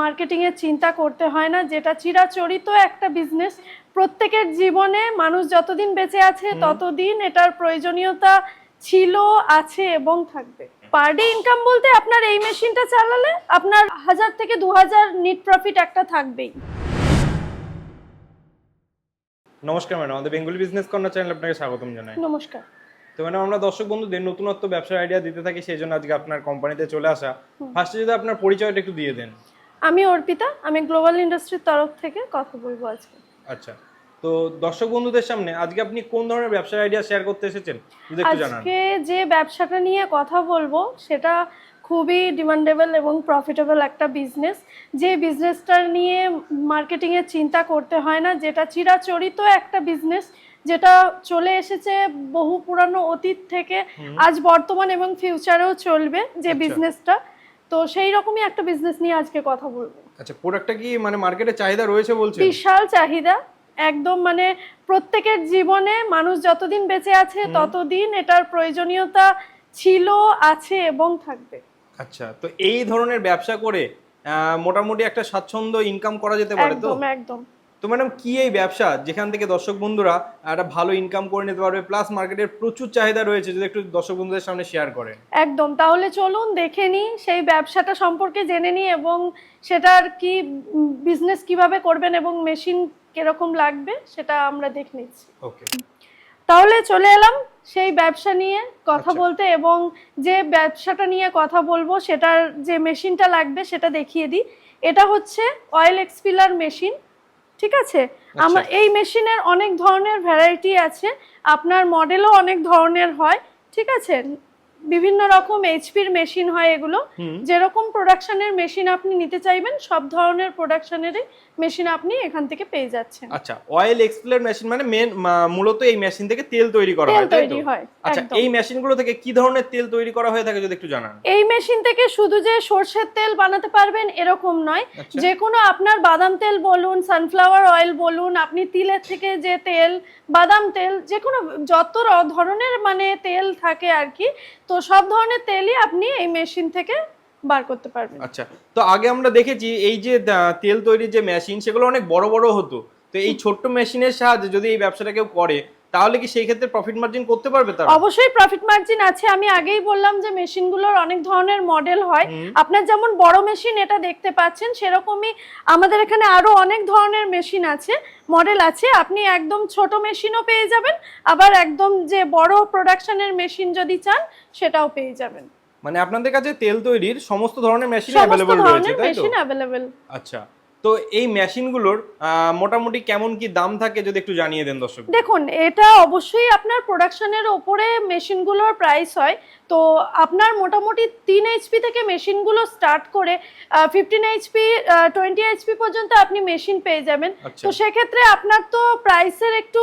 Marketing এর চিন্তা করতে হয় না যেটা চিরাচরিত একটা বিজনেস প্রত্যেকের জীবনে মানুষ যতদিন বেঁচে আছে ততদিন এটার প্রয়োজনীয়তা ছিল আছে এবং থাকবে। পার ডে ইনকাম বলতে আপনার এই মেশিনটা চালালে আপনার হাজার থেকে দু হাজার নিট প্রফিট একটা থাকবেই। নমস্কার ম্যাডাম আমাদের বেঙ্গলি বিজনেস কর্নার চ্যানেল আপনাকে স্বাগতম জানাই। নমস্কার। তো ম্যাডাম আমরা দর্শক বন্ধুদের নতুনত্ব ব্যবসার আইডিয়া দিতে থাকি সেই জন্য আজকে আপনার কোম্পানিতে চলে আসা। ফার্স্টে যদি আপনার পরিচয়টা একটু দিয়ে দেন। আমি অর্পিতা আমি গ্লোবাল ইন্ডাস্ট্রির তরফ থেকে কথা বলব আজকে। আচ্ছা তো দর্শক বন্ধুদের সামনে আজকে আপনি কোন ধরনের ব্যবসার আইডিয়া শেয়ার করতে এসেছেন? আজকে যে ব্যবসাটা নিয়ে কথা বলব সেটা খুবই ডিমান্ডেবল এবং প্রফিটেবল একটা বিজনেস যে বিজনেসটা নিয়ে মার্কেটিং এর চিন্তা করতে হয় না যেটা চিরাচরিত একটা বিজনেস যেটা চলে এসেছে বহু পুরানো অতীত থেকে আজ বর্তমান এবং ফিউচারেও চলবে যে আচ্ছা। বিজনেসটা তো সেই রকমই একটা বিজনেস নিয়ে আজকে কথা বলব। আচ্ছা প্রোডাক্টটা কি মানে মার্কেটে চাহিদা রয়েছে বলছেন? বিশাল চাহিদা। একদম মানে প্রত্যেকের জীবনে মানুষ যতদিন বেঁচে আছে ততদিন এটার প্রয়োজনীয়তা ছিল আছে এবং থাকবে। আচ্ছা তো এই ধরনের ব্যবসা করে মোটামুটি একটা স্বাচ্ছন্দ্য ইনকাম করা যেতে পারে তো? একদম একদম। তো ম্যাডাম কি এই ব্যবসা? যেখান থেকে দর্শক বন্ধুরা একটা ভালো ইনকাম করে নিতে পারবে প্লাস মার্কেটের প্রচুর চাহিদা রয়েছে যদি একটু দর্শক বন্ধুদের সামনে শেয়ার করেন। একদম। তাহলে চলুন দেখে নিই সেই ব্যবসাটা সম্পর্কে জেনে নিই এবং সেটার কি বিজনেস কীভাবে করবেন এবং মেশিন কীরকম লাগবে সেটা আমরা দেখে নিচ্ছি। ওকে তাহলে চলে এলাম সেই ব্যবসা নিয়ে কথা আচ্ছা। বলতে এবং যে ব্যবসাটা নিয়ে কথা বলব সেটার যে মেশিনটা লাগবে সেটা দেখিয়ে দিই। এটা হচ্ছে অয়েল এক্সপিলার মেশিন ঠিক আছে? আমার এই মেশিনের অনেক ধরনের ভ্যারাইটি আছে। আপনার মডেলও অনেক ধরনের হয়। ঠিক আছে? বিভিন্ন রকম এইচপির মেশিন হয় এগুলো। যেরকম প্রোডাকশনের মেশিন আপনি নিতে চাইবেন সব ধরনের প্রোডাকশনেরই মেশিন আপনি এখান থেকে পেয়ে যাচ্ছেন। আচ্ছা অয়েল এক্সপ্লের মেশিন মানে মেন মূলত এই মেশিন থেকে তেল তৈরি করা তেল হয় তাই তৈরি হয় আচ্ছা। এই মেশিনগুলো থেকে কি ধরনের তেল তৈরি করা হয়ে থাকে যদি একটু জানান? এই মেশিন থেকে শুধু যে সর্ষের তেল বানাতে পারবেন এরকম নয়। আচ্ছা। যে কোনো আপনার বাদাম তেল বলুন সানফ্লাওয়ার অয়েল বলুন আপনি তিলের থেকে যে তেল বাদাম তেল যে কোনো যত ধরনের মানে তেল থাকে আর কি তো সব ধরনের তেলই আপনি এই মেশিন থেকে বার করতে পারবেন। আচ্ছা তো আগে আমরা দেখেছি এই যে তেল তৈরির যে মেশিন সেগুলো অনেক বড় বড় হতো। তো এই ছোট্ট মেশিনের সাহায্যে যদি এই ব্যবসাটা কেউ করে তাহলে কি সেই ক্ষেত্রে প্রফিট মার্জিন করতে পারবে তারা? অবশ্যই প্রফিট মার্জিন আছে। আমি আগেই বললাম যে মেশিনগুলোর অনেক ধরনের মডেল হয়। আপনার যেমন বড় মেশিন এটা দেখতে পাচ্ছেন সেরকমই আমাদের এখানে আরও অনেক ধরনের মেশিন আছে মডেল আছে। আপনি একদম ছোট মেশিনও পেয়ে যাবেন আবার একদম যে বড় প্রোডাকশনের মেশিন যদি চান সেটাও পেয়ে যাবেন। মানে আপনাদের কাছে তেল তৈরির সমস্ত ধরনের মেশিন অ্যাভেলেবল রয়েছে তাই তো? মেশিন অ্যাভেলেবেল আচ্ছা। তো এই মেশিনগুলোর মোটামুটি কেমন কি দাম থাকে যদি একটু জানিয়ে দেন দর্শক? দেখুন এটা অবশ্যই আপনার প্রোডাকশনের ওপরে মেশিনগুলোর প্রাইস হয়। তো আপনার মোটামুটি তিন এইচপি থেকে মেশিনগুলো স্টার্ট করে ফিফটিন এইচপি টোয়েন্টি এইচপি পর্যন্ত আপনি মেশিন পেয়ে যাবেন। আচ্ছা। তো সেক্ষেত্রে আপনার তো প্রাইসের একটু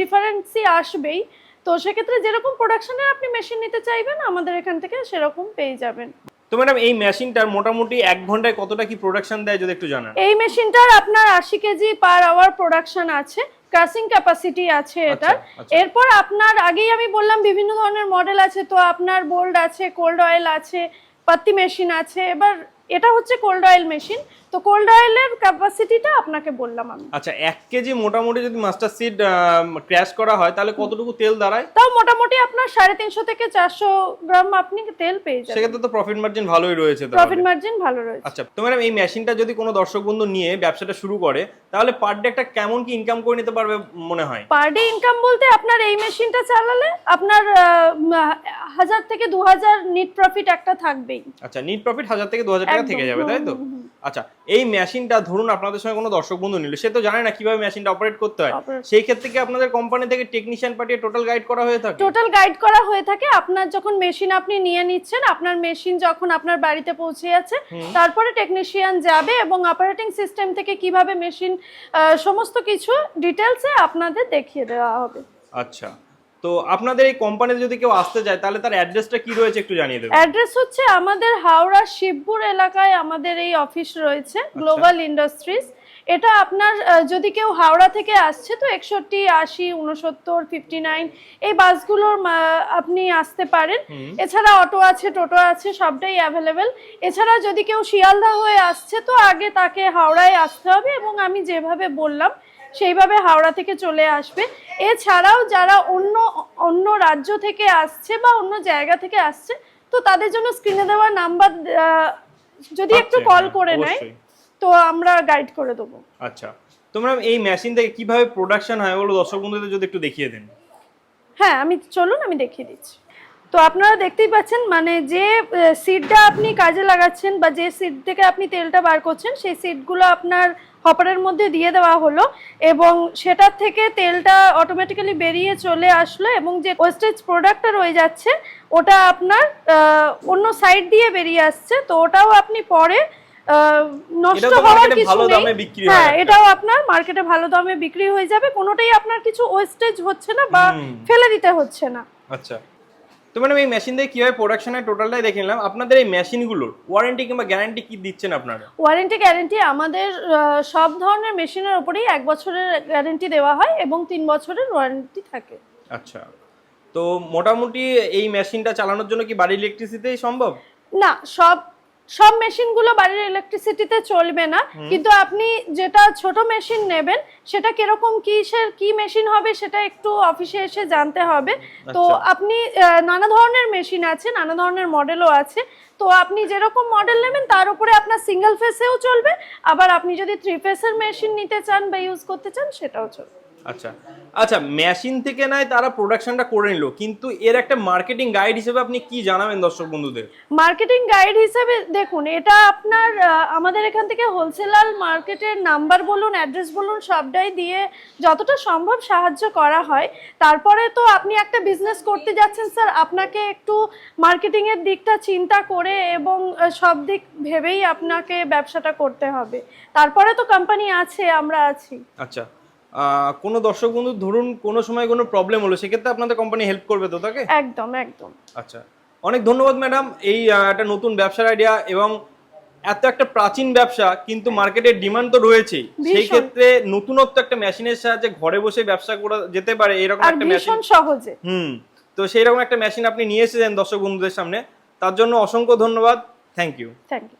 ডিফারেন্সই আসবেই। তো সেক্ষেত্রে যেরকম প্রোডাকশনের আপনি মেশিন নিতে চাইবেন আমাদের এখান থেকে সেরকম পেয়ে যাবেন। তো ম্যাডাম এই মেশিনটার মোটামুটি এক ঘন্টায় কতটা কি প্রোডাকশন দেয় যদি একটু জানান এই মেশিনটার আপনার আশি কেজি পার আওয়ার প্রোডাকশন আছে ক্রাসিং ক্যাপাসিটি আছে এটার আচ্ছা, আচ্ছা। এরপর আপনার আগেই আমি বললাম বিভিন্ন ধরনের মডেল আছে তো আপনার বোল্ড আছে কোল্ড অয়েল আছে পাত্তি মেশিন আছে এবার এটা হচ্ছে কোল্ড অয়েল মেশিন তো কোল্ড অয়েলের ক্যাপাসিটিটা আপনাকে বললাম আমি। আচ্ছা এক কেজি মোটামুটি যদি মাস্টার সিড ক্র্যাশ করা হয় তাহলে কতটুকু তেল দাঁড়ায়? তাও মোটামুটি আপনার সাড়ে তিনশো থেকে চারশো গ্রাম আপনি তেল পেয়ে যাবেন। সেক্ষেত্রে তো প্রফিট মার্জিন ভালোই রয়েছে। প্রফিট মার্জিন ভালো রয়েছে। আচ্ছা তো ম্যাডাম এই মেশিনটা যদি কোনো দর্শক বন্ধু নিয়ে ব্যবসাটা শুরু করে তাহলে পার ডে একটা কেমন কি ইনকাম করে নিতে পারবে মনে হয়? পার ডে ইনকাম বলতে আপনার এই মেশিনটা চালালে আপনার হাজার থেকে দু হাজার নিট প্রফিট একটা থাকবেই। আচ্ছা নিট প্রফিট হাজার থেকে দু হাজার টাকা থেকে যাবে তাই তো। আচ্ছা এই মেশিনটা ধরুন আপনাদের সঙ্গে কোনো দর্শক বন্ধু নিল সে তো জানে না কীভাবে মেশিনটা অপারেট করতে হয়। সেই ক্ষেত্রে কি আপনাদের কোম্পানি থেকে টেকনিশিয়ান পাঠিয়ে টোটাল গাইড করা হয়ে থাকে? টোটাল গাইড করা হয়ে থাকে। আপনার যখন মেশিন আপনি নিয়ে নিচ্ছেন আপনার মেশিন যখন আপনার বাড়িতে পৌঁছে যাচ্ছে তারপরে টেকনিশিয়ান যাবে এবং অপারেটিং সিস্টেম থেকে কীভাবে মেশিন সমস্ত কিছু ডিটেলসে আপনাদের দেখিয়ে দেওয়া হবে। আচ্ছা। তো আপনাদের এই কোম্পানিতে যদি কেউ আসতে চায় তাহলে তার অ্যাড্রেসটা কি রয়েছে একটু জানিয়ে দেবেন। অ্যাড্রেস হচ্ছে আমাদের হাওড়া শিবপুর এলাকায় আমাদের এই অফিস রয়েছে গ্লোবাল ইন্ডাস্ট্রিজ এটা আপনার যদি কেউ হাওড়া থেকে আসছে তো একষট্টি আশি উনসত্তর ফিফটি নাইন এই বাসগুলোর আপনি আসতে পারেন। এছাড়া অটো আছে টোটো আছে সবটাই অ্যাভেলেবেল এছাড়া যদি কেউ শিয়ালদা হয়ে আসছে তো আগে তাকে হাওড়ায় আসতে হবে এবং আমি যেভাবে বললাম সেইভাবে হাওড়া থেকে চলে আসবে। এছাড়াও যারা অন্য অন্য রাজ্য থেকে আসছে বা অন্য জায়গা থেকে আসছে তো তাদের জন্য স্ক্রিনে দেওয়া নাম্বার যদি একটু কল হ্যাঁ, করে নেয় তো আমরা গাইড করে দেবো। আচ্ছা তো ম্যাম এই মেশিন থেকে কীভাবে প্রোডাকশন হয় ওগুলো দর্শক বন্ধুদের যদি একটু দেখিয়ে দেন। হ্যাঁ আমি চলুন আমি দেখিয়ে দিচ্ছি। তো আপনারা দেখতেই পাচ্ছেন মানে যে সিটটা আপনি কাজে লাগাচ্ছেন বা যে সিট থেকে আপনি তেলটা বার করছেন সেই সিটগুলো আপনার হপারের মধ্যে দিয়ে দেওয়া হলো এবং সেটার থেকে তেলটা অটোমেটিক্যালি বেরিয়ে চলে আসলো এবং যে ওয়েস্টেজ প্রোডাক্টটা রয়ে যাচ্ছে ওটা আপনার অন্য সাইড দিয়ে বেরিয়ে আসছে। তো ওটাও আপনি পরে নষ্ট হওয়ার কিছু নেই। হ্যাঁ এটাও আপনার মার্কেটে ভালো দামে বিক্রি হয়ে যাবে। কোনোটাই আপনার কিছু ওয়েস্টেজ হচ্ছে না বা ফেলে দিতে হচ্ছে না। আচ্ছা। তো ম্যাডাম এই মেশিন দিয়ে কীভাবে প্রোডাকশনের টোটালটাই দেখে নিলাম। আপনাদের এই মেশিনগুলোর ওয়ারেন্টি কিংবা গ্যারান্টি কি দিচ্ছেন আপনারা? ওয়ারেন্টি গ্যারান্টি আমাদের সব ধরনের মেশিনের উপরেই এক বছরের গ্যারান্টি দেওয়া হয় এবং তিন বছরের ওয়ারেন্টি থাকে। আচ্ছা। তো মোটামুটি এই মেশিনটা চালানোর জন্য কি বাড়ির ইলেকট্রিসিটিতেই সম্ভব? না সব সব মেশিনগুলো বাড়ির ইলেকট্রিসিটিতে চলবে না। কিন্তু আপনি যেটা ছোট মেশিন নেবেন সেটা কীরকম কিসের কি মেশিন হবে সেটা একটু অফিসে এসে জানতে হবে। তো আচ্ছা। আপনি নানা ধরনের মেশিন আছে নানা ধরনের মডেলও আছে। তো আপনি যেরকম মডেল নেবেন তার উপরে আপনার সিঙ্গেল ফেসেও চলবে। আবার আপনি যদি থ্রি ফেসের মেশিন নিতে চান বা ইউজ করতে চান সেটাও চলবে। আচ্ছা। আচ্ছা মেশিন থেকে নয় তারা প্রোডাকশনটা করে নিল কিন্তু এর একটা মার্কেটিং গাইড হিসেবে আপনি কি জানাবেন দর্শক বন্ধুদের? মার্কেটিং গাইড হিসেবে দেখুন এটা আপনার আমাদের এখান থেকে হোলসেলার মার্কেটের নাম্বার বলুন অ্যাড্রেস বলুন সবটাই দিয়ে যতটা সম্ভব সাহায্য করা হয়। তারপরে তো আপনি একটা বিজনেস করতে যাচ্ছেন স্যার আপনাকে একটু মার্কেটিং এর দিকটা চিন্তা করে এবং সব দিক ভেবেই আপনাকে ব্যবসাটা করতে হবে। তারপরে তো কোম্পানি আছে আমরা আছি। আচ্ছা। কোনো দর্শক বন্ধু ধরুন কোনো সময় কোনো প্রবলেম হলো সেক্ষেত্রে আপনাদের কোম্পানি হেল্প করবে তো তাকে? একদম একদম। আচ্ছা। অনেক ধন্যবাদ ম্যাডাম এই একটা নতুন ব্যবসার আইডিয়া এবং এত একটা প্রাচীন ব্যবসা কিন্তু মার্কেটের ডিমান্ড তো রয়েছেই। সেই ক্ষেত্রে নতুনত্ব একটা মেশিনের সাহায্যে ঘরে বসে ব্যবসা করা যেতে পারে এরকম একটা মেশিন সহজে। হুম। তো সেই রকম একটা মেশিন আপনি নিয়ে এসেছেন দর্শক বন্ধুদের সামনে। তার জন্য অসংখ্য ধন্যবাদ। Thank you thank you